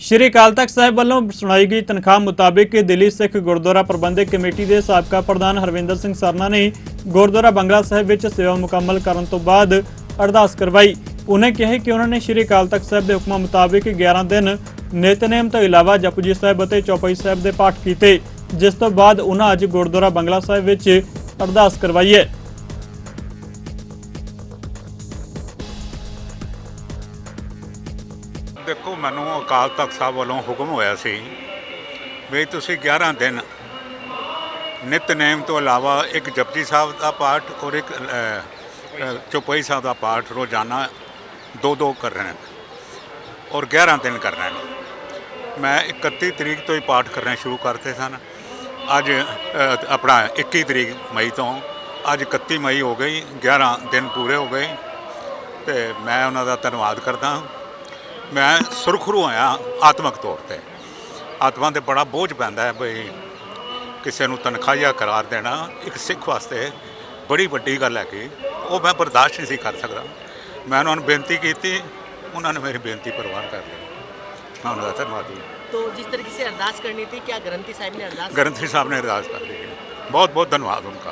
ਸ਼੍ਰੀ ਅਕਾਲ ਤਖਤ ਸਾਹਿਬ ਵੱਲੋਂ ਸੁਣਾਈ ਗਈ ਤਨਖਾਹ ਮੁਤਾਬਿਕ ਦਿੱਲੀ ਸਿੱਖ ਗੁਰਦੁਆਰਾ ਪ੍ਰਬੰਧਕ ਕਮੇਟੀ ਦੇ ਸਾਬਕਾ ਪ੍ਰਧਾਨ ਹਰਵਿੰਦਰ ਸਿੰਘ ਸਰਨਾ ਨੇ ਗੁਰਦੁਆਰਾ ਬੰਗਲਾ ਸਾਹਿਬ ਵਿੱਚ ਸੇਵਾ ਮੁਕੰਮਲ ਕਰਨ ਤੋਂ ਬਾਅਦ ਅਰਦਾਸ ਕਰਵਾਈ। ਉਹਨੇ ਕਿਹਾ ਕਿ ਉਹਨਾਂ ਨੇ ਸ਼੍ਰੀ ਅਕਾਲ ਤਖਤ ਸਾਹਿਬ ਦੇ ਹੁਕਮਾਂ ਮੁਤਾਬਿਕ 11 ਦਿਨ ਨਿਤਨੇਮ ਤੋਂ ਇਲਾਵਾ ਜਪਜੀ ਸਾਹਿਬ ਅਤੇ ਚੌਪਈ ਸਾਹਿਬ ਦੇ ਪਾਠ ਕੀਤੇ, ਜਿਸ ਤੋਂ ਬਾਅਦ ਉਹਨਾਂ ਅੱਜ ਗੁਰਦੁਆਰਾ ਬੰਗਲਾ ਸਾਹਿਬ ਵਿੱਚ ਅਰਦਾਸ ਕਰਵਾਈ ਹੈ। ਦੇਖੋ ਮੈਨੂੰ ਅਕਾਲ ਤਖਤ ਸਾਹਿਬ ਵੱਲੋਂ ਹੁਕਮ ਹੋਇਆ ਸੀ ਵੀ ਤੁਸੀਂ 11 ਦਿਨ ਨਿਤਨੇਮ ਤੋਂ ਇਲਾਵਾ ਇੱਕ ਜਪਜੀ ਸਾਹਿਬ ਦਾ ਪਾਠ ਔਰ ਇੱਕ ਅ, ਚੌਪਈ ਸਾਹਿਬ ਦਾ ਪਾਠ ਰੋਜ਼ਾਨਾ ਦੋ ਦੋ ਕਰ ਰਹੇ ਨੇ ਔਰ 11 ਦਿਨ ਕਰ ਰਹੇ ਨੇ ਮੈਂ 31 ਤਰੀਕ ਤੋਂ ਹੀ ਪਾਠ ਕਰਨੇ ਸ਼ੁਰੂ ਕਰਤੇ ਸਨ। ਅੱਜ ਆਪਣਾ 21 ਤਰੀਕ ਮਈ ਤੋਂ ਅੱਜ 31 ਮਈ ਹੋ ਗਈ 11 ਦਿਨ ਪੂਰੇ ਹੋ ਗਏ ਤੇ ਮੈਂ ਉਹਨਾਂ ਦਾ ਧੰਨਵਾਦ ਕਰਦਾ ਹਾਂ। ਮੈਂ ਸੁਰਖਰੂ ਆਇਆ ਆਤਮਿਕ ਤੌਰ ਤੇ ਆਤਮਾ ਤੇ ਬੜਾ ਬੋਝ ਪੈਂਦਾ ਹੈ ਬਈ ਕਿਸੇ ਨੂੰ ਤਨਖਾਹੀਆ ਕਰਾਰ ਦੇਣਾ ਇੱਕ ਸਿੱਖ ਵਾਸਤੇ ਬੜੀ ਵੱਡੀ ਗੱਲ ਹੈ ਕਿ ਉਹ ਮੈਂ ਬਰਦਾਸ਼ਤ ਨਹੀਂ ਸੀ ਕਰ ਸਕਦਾ ਮੈਂ ਉਹਨਾਂ ਨੂੰ ਬੇਨਤੀ ਕੀਤੀ ਉਹਨਾਂ ਨੇ ਮੇਰੀ ਬੇਨਤੀ ਪ੍ਰਵਾਨ ਕਰ ਲਈ ਮੈਂ ਉਹਨਾਂ ਦਾ ਧੰਨਵਾਦੀ तो जिस तरीके से अरदास करनी थी क्या ग्रंथी साहब ने अरदास ਗ੍ਰੰਥੀ ਸਾਹਿਬ ਨੇ ਅਰਦਾਸ ਕਰ ਲਈ ਬਹੁਤ ਬਹੁਤ ਧੰਨਵਾਦ ਉਨ੍ਹਾਂ